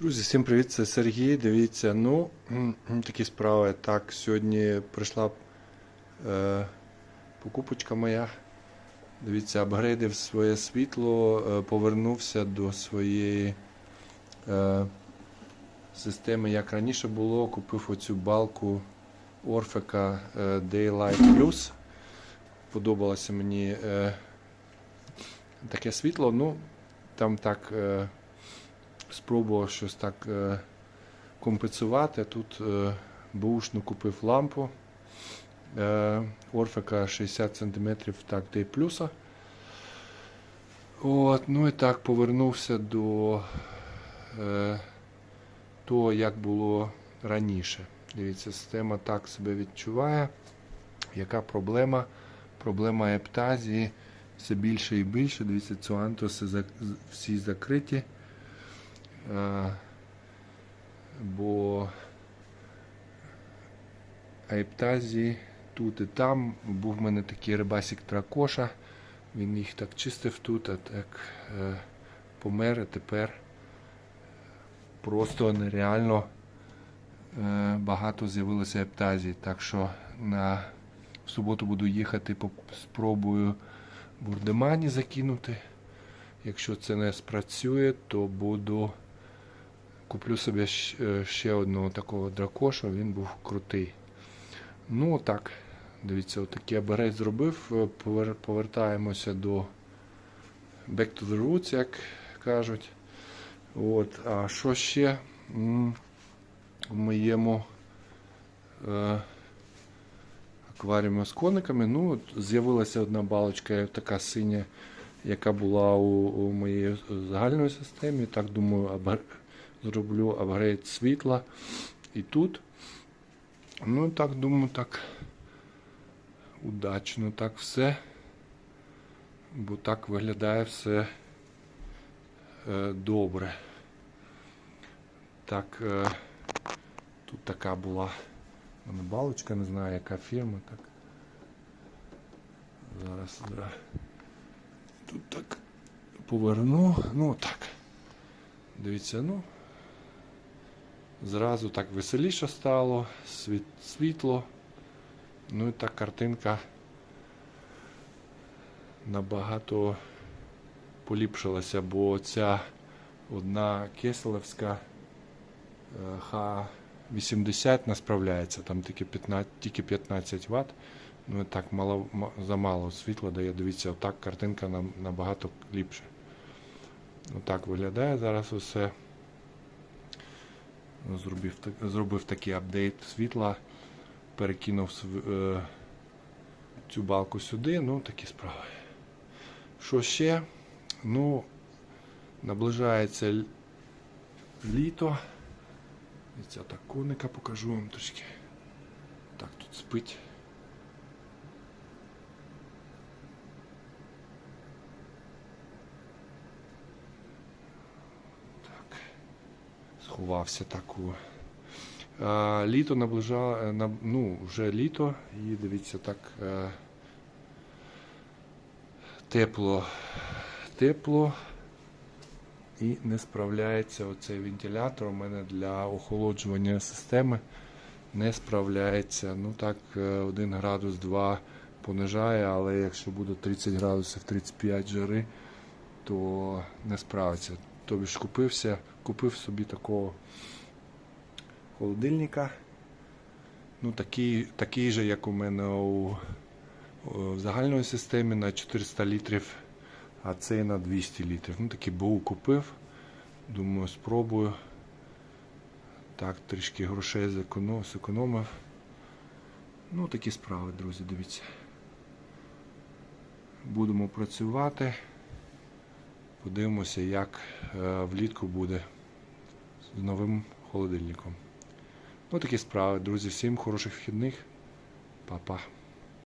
Друзі, всім привіт, це Сергій. Дивіться, ну, такі справи. Так, сьогодні прийшла е, покупочка моя. Дивіться, апгрейдив своє світло, е, повернувся до своєї е, системи, як раніше було. Купив оцю балку Орфека е, Daylight Plus. Подобалося мені е, таке світло. Ну, там так. Е, спробував щось так е, компенсувати. Тут е, бушну купив лампу Орфика 60 см так D плюса. От, ну і так повернувся до е, того, як було раніше. Дивіться, система так себе відчуває. Яка проблема? Проблема ептазії все більше і більше. Дивіться, цуантуси зак- всі закриті. Е, бо аептазії тут і там. Був в мене такий рибасик тракоша. Він їх так чистив тут, а так е, помер, і тепер просто нереально е, багато з'явилося ептазій. Так що на в суботу буду їхати, спробую бурдемані закинути. Якщо це не спрацює, то буду куплю собі е, ще одного такого дракоша, він був крутий. Ну так, дивіться, отакий апгрейд зробив. Е, Повертаємося до Back to the Roots, як кажуть. От, а що ще в моєму е, акваріумі з кониками? Ну, з'явилася одна балочка така синя, яка була у, у моїй загальної системі. Так думаю, апгр- зроблю апгрейд світла і тут. Ну, так думаю, так удачно так все. Бо так виглядає все е, добре. Так, е, тут така була мене балочка, не знаю, яка фірма. Так. Зараз да. тут так поверну. Ну так. Дивіться, ну. Зразу так веселіше стало, світ, світло. Ну і так картинка набагато поліпшилася, бо ця одна кеселевська е, Х80 не справляється, там тільки 15, тільки 15 Вт. Ну і так мало, замало світла дає. Дивіться, отак картинка нам набагато ліпше. Отак виглядає зараз усе. Зробив, зробив такий апдейт світла, перекинув е, цю балку сюди, ну такі справи. Що ще? Ну, наближається літо. Ця так коника покажу вам трошки. Так, тут спить. Сховався так у. А, літо наближає, на, ну, вже літо, і дивіться, так е, тепло, тепло і не справляється оцей вентилятор у мене для охолоджування системи. Не справляється. Ну так, 1 градус 2 понижає, але якщо буде 30 градусів 35 жари, то не справиться. Тобі ж купився, купив собі такого холодильника. Ну, такий, такий же, як у мене у, в загальної системі на 400 літрів, а цей на 200 літрів. Ну, такий БУ купив. Думаю, спробую. Так, трішки грошей зеконо- зекономив. Ну, такі справи, друзі, дивіться. Будемо працювати. Подивимося, як е, влітку буде з новим холодильником. Ну, такі справи, друзі. Всім хороших вхідних. Па-па.